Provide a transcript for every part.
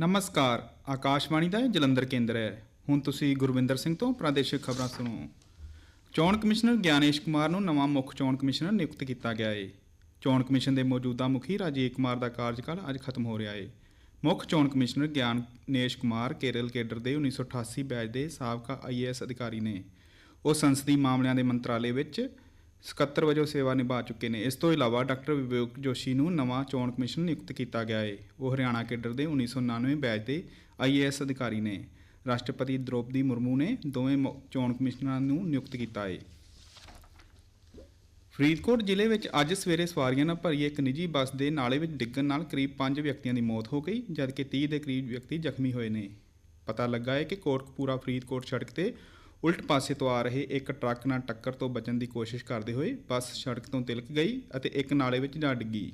ਨਮਸਕਾਰ, ਆਕਾਸ਼ਵਾਣੀ ਦਾ ਜਲੰਧਰ ਕੇਂਦਰ ਹੈ। ਹੁਣ ਤੁਸੀਂ ਗੁਰਵਿੰਦਰ ਸਿੰਘ ਤੋਂ ਪ੍ਰਾਦੇਸ਼ਿਕ ਖਬਰਾਂ ਸੁਣੋ। ਚੋਣ ਕਮਿਸ਼ਨਰ ਗਿਆਨੇਸ਼ ਕੁਮਾਰ ਨੂੰ ਨਵਾਂ ਮੁੱਖ ਚੋਣ ਕਮਿਸ਼ਨਰ ਨਿਯੁਕਤ ਕੀਤਾ ਗਿਆ ਹੈ ਚੋਣ ਕਮਿਸ਼ਨ ਦੇ ਮੌਜੂਦਾ ਮੁਖੀ ਰਾਜੀਵ ਕੁਮਾਰ ਦਾ ਕਾਰਜਕਾਲ ਅੱਜ ਖਤਮ ਹੋ ਰਿਹਾ ਹੈ ਮੁੱਖ ਚੋਣ ਕਮਿਸ਼ਨਰ ਗਿਆਨੇਸ਼ ਕੁਮਾਰ ਕੇਰਲ ਕੇਡਰ ਦੇ 1988 ਬੈਚ ਦੇ ਸਾਬਕਾ ਆਈਏਐਸ ਅਧਿਕਾਰੀ ਨੇ। ਉਹ ਸੰਸਦੀ ਮਾਮਲਿਆਂ ਦੇ ਮੰਤਰਾਲੇ ਵਿੱਚ ਸਕੱਤਰ ਵਜੋਂ ਸੇਵਾ ਨਿਭਾ ਚੁੱਕੇ ਨੇ। ਇਸ ਤੋਂ ਇਲਾਵਾ ਡਾਕਟਰ ਵਿਵੇਕ ਜੋਸ਼ੀ ਨੂੰ ਨਵਾਂ ਚੋਣ ਕਮਿਸ਼ਨ ਨਿਯੁਕਤ ਕੀਤਾ ਗਿਆ ਹੈ ਉਹ ਹਰਿਆਣਾ ਕੇਡਰ ਦੇ 1999 ਬੈਚ ਦੇ ਆਈਏਐਸ ਅਧਿਕਾਰੀ ਨੇ। ਰਾਸ਼ਟਰਪਤੀ ਦ੍ਰੋਪਦੀ ਮੁਰਮੂ ਨੇ ਦੋਵੇਂ ਮੁ- ਚੋਣ ਕਮਿਸ਼ਨਰਾਂ ਨੂੰ ਨਿਯੁਕਤ ਕੀਤਾ ਹੈ ਫਰੀਦਕੋਟ ਜ਼ਿਲ੍ਹੇ ਵਿੱਚ ਅੱਜ ਸਵੇਰੇ ਸਵਾਰੀਆਂ ਨਾਲ ਭਰੀ ਇੱਕ ਨਿੱਜੀ ਬੱਸ ਦੇ ਨਾਲੇ ਵਿੱਚ ਡਿੱਗਣ ਨਾਲ ਕਰੀਬ 5 ਵਿਅਕਤੀਆਂ ਦੀ ਮੌਤ ਹੋ ਗਈ, ਜਦਕਿ 30 ਦੇ ਕਰੀਬ ਵਿਅਕਤੀ ਜ਼ਖਮੀ ਹੋਏ ਨੇ। ਪਤਾ ਲੱਗਾ ਹੈ ਕਿ ਕੋਟਕਪੂਰਾ ਫਰੀਦਕੋਟ ਸੜਕ ਤੇ ਉਲਟ ਪਾਸੇ ਤੋਂ ਆ ਰਹੇ ਇੱਕ ਟਰੱਕ ਨਾਲ ਟੱਕਰ ਤੋਂ ਬਚਣ ਦੀ ਕੋਸ਼ਿਸ਼ ਕਰਦੇ ਹੋਏ ਬੱਸ ਸੜਕ ਤੋਂ ਤਿਲਕ ਗਈ ਅਤੇ ਇੱਕ ਨਾਲੇ ਵਿੱਚ ਜਾ ਡਿੱਗੀ।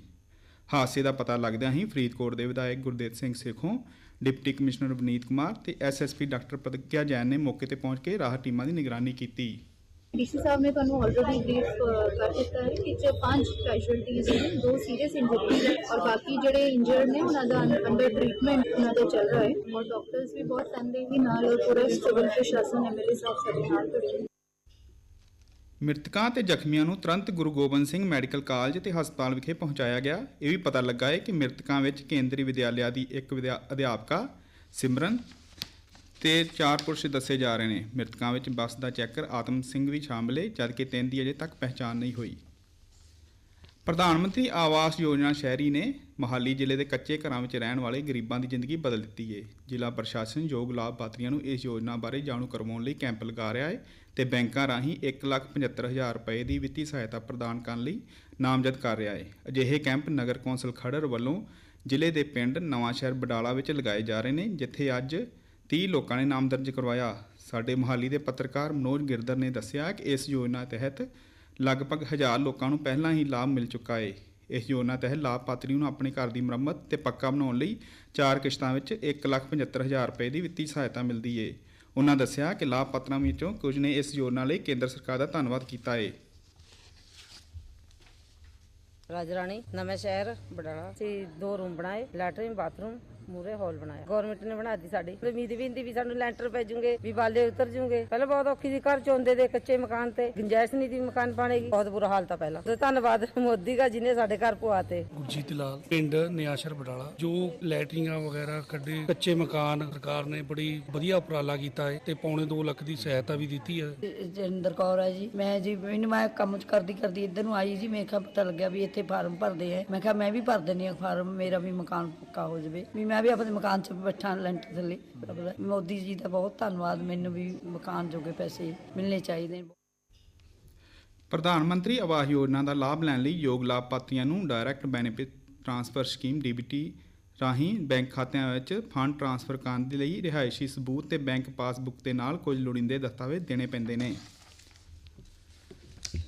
ਹਾਦਸੇ ਦਾ ਪਤਾ ਲੱਗਦਿਆਂ ਹੀ ਫਰੀਦਕੋਟ ਦੇ ਵਿਧਾਇਕ ਗੁਰਦੇਵ ਸਿੰਘ ਸੇਖੋਂ ਡਿਪਟੀ ਕਮਿਸ਼ਨਰ ਵਨੀਤ ਕੁਮਾਰ ਤੇ ਐਸਐਸਪੀ ਡਾਕਟਰ ਪ੍ਰਤਿਗਿਆ ਜੈਨ ਨੇ ਮੌਕੇ ਤੇ ਪਹੁੰਚ ਕੇ ਰਾਹਤ ਟੀਮਾਂ ਦੀ ਨਿਗਰਾਨੀ ਕੀਤੀ। ਡੀਸੀ ਸਾਹਿਬ ਨੇ ਤੁਹਾਨੂੰ ਆਲਰੇਡੀ ਬਰੀਫ ਕਰ ਦਿੱਤਾ ਹੈ ਕਿ ਚ ਪੰਜ ਕੈਜੁਅਲਟੀਜ਼ ਨੇ, ਦੋ ਸੀਰੀਅਸ ਇੰਜਰੀਜ਼ ਔਰ ਬਾਕੀ ਜਿਹੜੇ ਇੰਜਰਡ ਨੇ, ਉਹਨਾਂ ਦਾ ਅੰਡਰ ਟ੍ਰੀਟਮੈਂਟ ਉਹਨਾਂ ਦਾ ਚੱਲ ਰਿਹਾ ਹੈ। ਔਰ ਡਾਕਟਰਸ ਵੀ ਬਹੁਤ ਤਨਦੇਹੀ ਨਾਲ ਔਰ ਪੂਰਾ ਸਿਵਲ ਪ੍ਰਸ਼ਾਸਨ ਐਮਐਲਏ ਸਾਹਿਬ ਸਾਡੇ ਨਾਲ ਖੜੇ ਨੇ। ਮ੍ਰਿਤਕਾਂ ਤੇ ਜ਼ਖਮੀਆਂ ਨੂੰ ਤੁਰੰਤ ਗੁਰੂ ਗੋਬਿੰਦ ਸਿੰਘ ਮੈਡੀਕਲ ਕਾਲਜ ਤੇ ਹਸਪਤਾਲ ਵਿਖੇ ਪਹੁੰਚਾਇਆ ਗਿਆ। ਇਹ ਵੀ ਪਤਾ ਲੱਗਾ ਹੈ ਕਿ ਮ੍ਰਿਤਕਾਂ ਵਿੱਚ ਕੇਂਦਰੀ ਵਿਦਿਆਲਿਆ ਦੀ ਇੱਕ ਵਿਦਿਆ- ਅਧਿਆਪਕਾ ਸਿਮਰਨ ਤੇ ਚਾਰ ਪੁਰਸ਼ ਦੱਸੇ ਜਾ ਰਹੇ ਨੇ। ਮ੍ਰਿਤਕਾਂ ਵਿੱਚ ਬੱਸ ਦਾ ਚੈਕਰ ਆਤਮ ਸਿੰਘ ਵੀ ਸ਼ਾਮਲ ਹੈ ਜਦਕਿ ਤਿੰਨ ਦੀ ਅਜੇ ਤੱਕ ਪਹਿਚਾਣ ਨਹੀਂ ਹੋਈ। ਪ੍ਰਧਾਨ ਮੰਤਰੀ ਆਵਾਸ ਯੋਜਨਾ ਸ਼ਹਿਰੀ ਨੇ ਮਹਾਲੀ ਜ਼ਿਲ੍ਹੇ ਦੇ ਕੱਚੇ ਘਰਾਂ ਵਿੱਚ ਰਹਿਣ ਵਾਲੇ ਗਰੀਬਾਂ ਦੀ ਜ਼ਿੰਦਗੀ ਬਦਲ ਦਿੱਤੀ ਹੈ ਜ਼ਿਲ੍ਹਾ ਪ੍ਰਸ਼ਾਸਨ ਯੋਗ ਲਾਭਪਾਤਰੀਆਂ ਨੂੰ ਇਸ ਯੋਜਨਾ ਬਾਰੇ ਜਾਣੂ ਕਰਵਾਉਣ ਲਈ ਕੈਂਪ ਲਗਾ ਰਿਹਾ ਹੈ ਤੇ ਬੈਂਕਾਂ ਰਾਹੀਂ 1,75,000 ਰੁਪਏ ਦੀ ਵਿੱਤੀ ਸਹਾਇਤਾ ਪ੍ਰਦਾਨ ਕਰਨ ਲਈ ਨਾਮਜ਼ਦ ਕਰ ਰਿਹਾ ਹੈ ਅਜਿਹੇ ਕੈਂਪ ਨਗਰ ਕੌਂਸਲ ਖੜਰ ਵੱਲੋਂ ਜ਼ਿਲ੍ਹੇ ਦੇ ਪਿੰਡ ਨਵਾਂਸ਼ਹਿਰ ਬਡਾਲਾ ਵਿੱਚ ਲਗਾਏ ਜਾ ਰਹੇ ਨੇ ਜਿੱਥੇ ਅੱਜ 30 ਲੋਕਾਂ ਨੇ ਨਾਮ ਦਰਜ ਕਰਵਾਇਆ। ਸਾਡੇ ਮਹਾਲੀ ਦੇ ਪੱਤਰਕਾਰ ਮਨੋਜ ਗਿਰਦਰ ਨੇ ਦੱਸਿਆ ਕਿ ਇਸ ਯੋਜਨਾ ਤਹਿਤ ਲਗਭਗ 1000 ਲੋਕਾਂ ਨੂੰ ਪਹਿਲਾਂ ਹੀ ਲਾਭ ਮਿਲ ਚੁੱਕਾ ਹੈ ਇਸ ਯੋਜਨਾ ਤਹਿਤ ਲਾਭਪਾਤਰੀ ਨੂੰ ਆਪਣੇ ਘਰ ਦੀ ਮੁਰੰਮਤ ਤੇ ਪੱਕਾ ਬਣਾਉਣ ਲਈ ਚਾਰ ਕਿਸ਼ਤਾਂ ਵਿੱਚ 1,75,000 ਰੁਪਏ ਦੀ ਵਿੱਤੀ ਸਹਾਇਤਾ ਮਿਲਦੀ ਏ। ਉਹਨਾਂ ਦੱਸਿਆ ਕਿ ਲਾਭਪਾਤਰਾਂ ਵਿੱਚੋਂ ਕੁਝ ਨੇ ਇਸ ਯੋਜਨਾ ਲਈ ਕੇਂਦਰ ਸਰਕਾਰ ਦਾ ਧੰਨਵਾਦ ਕੀਤਾ ਹੈ ਰਾਜ ਨਵੇਂ ਸ਼ਹਿਰ ਬਡਾਲਾ। ਅਸੀਂ ਦੋ ਰੂਮ ਬਣਾਏ ਲੈਟਰਿਨ ਬਾਥਰੂਮ। ਮੂਰੇ ਹਾਲ ਬਣਾਇਆ। ਗਵਰਨਮੈਂਟ ਨੇ ਬਣਾ ਦਿੱਤੀ ਸਾਡੀ। ਉਮੀਦ ਵੀ ਹੁੰਦੀ ਵੀ ਸਾਨੂੰ ਲੈਂਟਰ ਪੈ ਜੂਗੇ ਵੀ ਬਾਲੇ ਉਤਰ ਜੂਗੇ। ਪਹਿਲਾਂ ਬਹੁਤ ਔਖੀ ਸੀ ਘਰ ਚੋਂਦੇ ਦੇ ਕੱਚੇ ਮਕਾਨ ਤੇ। ਗੁੰਜਾਇਸ਼ ਨਹੀਂ ਦੀ ਮਕਾਨ ਪਾਣੇ ਦੀ ਬਹੁਤ ਬੁਰਾ ਹਾਲ ਤਾਂ ਪਹਿਲਾਂ। ਤੇ ਧੰਨਵਾਦ ਮੋਦੀ ਦਾ ਜਿਹਨੇ ਸਾਡੇ ਘਰ ਪਵਾਤੇ ਗੁਰਜੀਤ ਲਾਲ ਪਿੰਡ ਨਿਆਸ਼ਰ ਬਡਾਲਾ ਜੋ ਲੈਟਰੀਆਂ ਵਗੈਰਾ ਕੱਢੇ ਕੱਚੇ ਮਕਾਨ ਸਰਕਾਰ ਨੇ ਬੜੀ ਵਧੀਆ ਉਪਰਾਲਾ ਕੀਤਾ ਹੈ ਤੇ ਪੌਣੇ 2 ਲੱਖ ਦੀ ਸਹਾਇਤਾ ਵੀ ਦਿੱਤੀ ਹੈ ਜਰਿੰਦਰ ਕੌਰ ਹੈ ਜੀ। ਮੈਂ ਜੀ ਮੈਨੂੰ ਮੈਂ ਕੰਮ ਕਰਦੀ ਕਰਦੀ ਇੱਧਰ ਨੂੰ ਆਈ ਜੀ। ਮੇਰੇ ਕਿਹਾ ਪਤਾ ਲੱਗਿਆ ਵੀ ਇੱਥੇ ਫਾਰਮ ਭਰਦੇ ਆ। ਮੈਂ ਕਿਹਾ ਮੈਂ ਵੀ ਭਰ ਦਿੰਦੀ ਆ ਫਾਰਮ ਮੇਰਾ ਵੀ ਮਕਾਨ ਪੱਕਾ ਹੋ ਜਾਵੇ। ਵੀ ਮੈਂ ਵੀ ਆਪਣੇ ਮਕਾਨ 'ਚ ਬੈਠਾ ਲੈਂਟਰ ਥੱਲੇ ਮੋਦੀ ਜੀ ਦਾ ਬਹੁਤ ਧੰਨਵਾਦ, ਮੈਨੂੰ ਵੀ ਮਕਾਨ ਜੋਗੇ ਪੈਸੇ ਮਿਲਣੇ ਚਾਹੀਦੇ ਨੇ। ਪ੍ਰਧਾਨ ਮੰਤਰੀ ਆਵਾਸ ਯੋਜਨਾ ਦਾ ਲਾਭ ਲੈਣ ਲਈ ਯੋਗ ਲਾਭਪਾਤਰੀਆਂ ਨੂੰ direct benefit transfer scheme DBT ਰਾਹੀਂ ਬੈਂਕ ਖਾਤਿਆਂ ਵਿੱਚ ਫੰਡ ਟ੍ਰਾਂਸਫਰ ਕਰਨ ਦੇ ਲਈ ਰਿਹਾਇਸ਼ੀ ਸਬੂਤ ਤੇ ਬੈਂਕ ਪਾਸਬੁੱਕ ਦੇ ਨਾਲ ਕੁਝ ਲੋੜੀਂਦੇ ਦਸਤਾਵੇਜ਼ ਦੇਣੇ ਪੈਂਦੇ ਨੇ।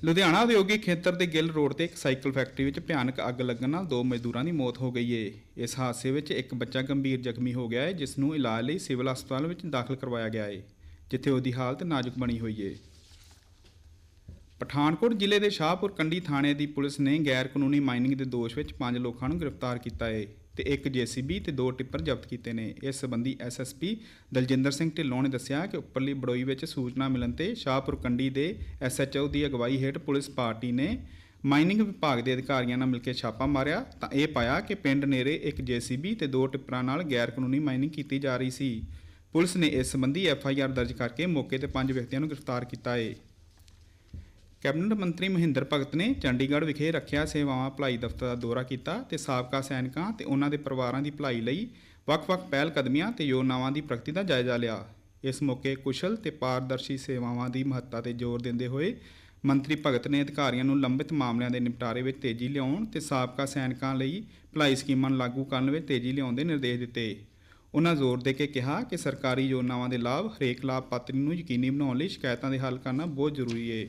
ਲੁਧਿਆਣਾ ਉਦਯੋਗਿਕ ਖੇਤਰ ਦੇ ਗਿੱਲ ਰੋਡ ਤੇ ਇੱਕ ਸਾਈਕਲ ਫੈਕਟਰੀ ਵਿੱਚ ਭਿਆਨਕ ਅੱਗ ਲੱਗਣ ਨਾਲ ਦੋ ਮਜ਼ਦੂਰਾਂ ਦੀ ਮੌਤ ਹੋ ਗਈ ਏ। ਇਸ ਹਾਦਸੇ ਵਿੱਚ ਇੱਕ ਬੱਚਾ ਗੰਭੀਰ ਜ਼ਖਮੀ ਹੋ ਗਿਆ ਹੈ ਜਿਸ ਨੂੰ ਇਲਾਜ ਲਈ ਸਿਵਲ ਹਸਪਤਾਲ ਵਿੱਚ ਦਾਖਲ ਕਰਵਾਇਆ ਗਿਆ ਏ, ਜਿੱਥੇ ਉਹਦੀ ਹਾਲਤ ਨਾਜ਼ੁਕ ਬਣੀ ਹੋਈ ਏ। ਪਠਾਨਕੋਟ ਜ਼ਿਲ੍ਹੇ ਦੇ ਸ਼ਾਹਪੁਰ ਕੰਡੀ ਥਾਣੇ ਦੀ ਪੁਲਿਸ ਨੇ ਗੈਰ ਕਾਨੂੰਨੀ ਮਾਈਨਿੰਗ ਦੇ ਦੋਸ਼ ਵਿੱਚ ਪੰਜ ਲੋਕਾਂ ਨੂੰ ਗ੍ਰਿਫਤਾਰ ਕੀਤਾ ਹੈ ਤੇ ਇੱਕ ਜੀਸੀਬੀ ਤੇ ਦੋ ਟਿੱਪਰ ਜ਼ਬਤ ਕੀਤੇ ਨੇ। ਇਸ ਸੰਬੰਧੀ ਐਸਐਸਪੀ ਦਲਜਿੰਦਰ ਸਿੰਘ ਢਿੱਲੋਂ ਨੇ ਦੱਸਿਆ ਕਿ ਉੱਪਰਲੀ ਬੜੋਈ ਵਿੱਚ ਸੂਚਨਾ ਮਿਲਣ ਤੇ ਸ਼ਾਹਪੁਰ ਕੰਡੀ ਦੇ ਐਸਐਚਓ ਦੀ ਅਗਵਾਈ ਹੇਠ ਪੁਲਿਸ ਪਾਰਟੀ ਨੇ ਮਾਈਨਿੰਗ ਵਿਭਾਗ ਦੇ ਅਧਿਕਾਰੀਆਂ ਨਾਲ ਮਿਲ ਕੇ ਛਾਪਾ ਮਾਰਿਆ। ਤਾਂ ਇਹ ਪਾਇਆ ਕਿ ਪਿੰਡ ਨੇੜੇ ਇੱਕ ਜੀਸੀਬੀ ਤੇ ਦੋ ਟਿੱਪਰਾਂ ਨਾਲ ਗੈਰ ਕਾਨੂੰਨੀ ਮਾਈਨਿੰਗ ਕੀਤੀ ਜਾ ਰਹੀ ਸੀ। ਪੁਲਿਸ ਨੇ ਇਸ ਸੰਬੰਧੀ ਐਫਆਈਆਰ ਦਰਜ ਕਰਕੇ ਮੌਕੇ ਤੇ ਪੰਜ ਵਿਅਕਤੀਆਂ ਨੂੰ ਗ੍ਰਿਫਤਾਰ ਕੀਤਾ ਹੈ ਕੈਬਨਿਟ ਮੰਤਰੀ ਮਹਿੰਦਰ ਭਗਤ ਨੇ ਚੰਡੀਗੜ੍ਹ ਵਿਖੇ ਰੱਖਿਆ ਸੇਵਾਵਾਂ ਭਲਾਈ ਦਫ਼ਤਰ ਦਾ ਦੌਰਾ ਕੀਤਾ ਤੇ ਸਾਬਕਾ ਸੈਨਿਕਾਂ ਤੇ ਉਹਨਾਂ ਦੇ ਪਰਿਵਾਰਾਂ ਦੀ ਭਲਾਈ ਲਈ ਵੱਖ-ਵੱਖ ਪਹਿਲ ਕਦਮੀਆਂ ਤੇ ਯੋਜਨਾਵਾਂ ਦੀ ਪ੍ਰਗਤੀ ਦਾ ਜਾਇਜ਼ਾ ਲਿਆ। ਇਸ ਮੌਕੇ ਕੁਸ਼ਲ ਤੇ ਪਾਰਦਰਸ਼ੀ ਸੇਵਾਵਾਂ ਦੀ ਮਹੱਤਤਾ ਤੇ ਜ਼ੋਰ ਦਿੰਦੇ ਹੋਏ ਮੰਤਰੀ ਭਗਤ ਨੇ ਅਧਿਕਾਰੀਆਂ ਨੂੰ ਲੰਬਿਤ ਮਾਮਲਿਆਂ ਦੇ ਨਿਪਟਾਰੇ ਵਿੱਚ ਤੇਜ਼ੀ ਲਿਆਉਣ ਤੇ ਸਾਬਕਾ ਸੈਨਿਕਾਂ ਲਈ ਭਲਾਈ ਸਕੀਮਾਂ ਨੂੰ ਲਾਗੂ ਕਰਨ ਵਿੱਚ ਤੇਜ਼ੀ ਲਿਆਉਣ ਦੇ ਨਿਰਦੇਸ਼ ਦਿੱਤੇ। ਉਹਨਾਂ ਜ਼ੋਰ ਦੇ ਕੇ ਕਿਹਾ ਕਿ ਸਰਕਾਰੀ ਯੋਜਨਾਵਾਂ ਦੇ ਲਾਭ ਹਰੇਕ ਲਾਭਪਾਤਰੀ ਨੂੰ ਯਕੀਨੀ ਬਣਾਉਣ ਲਈ ਸ਼ਿਕਾਇਤਾਂ ਦੇ ਹੱਲ ਕਰਨਾ ਬਹੁਤ ਜ਼ਰੂਰੀ ਹੈ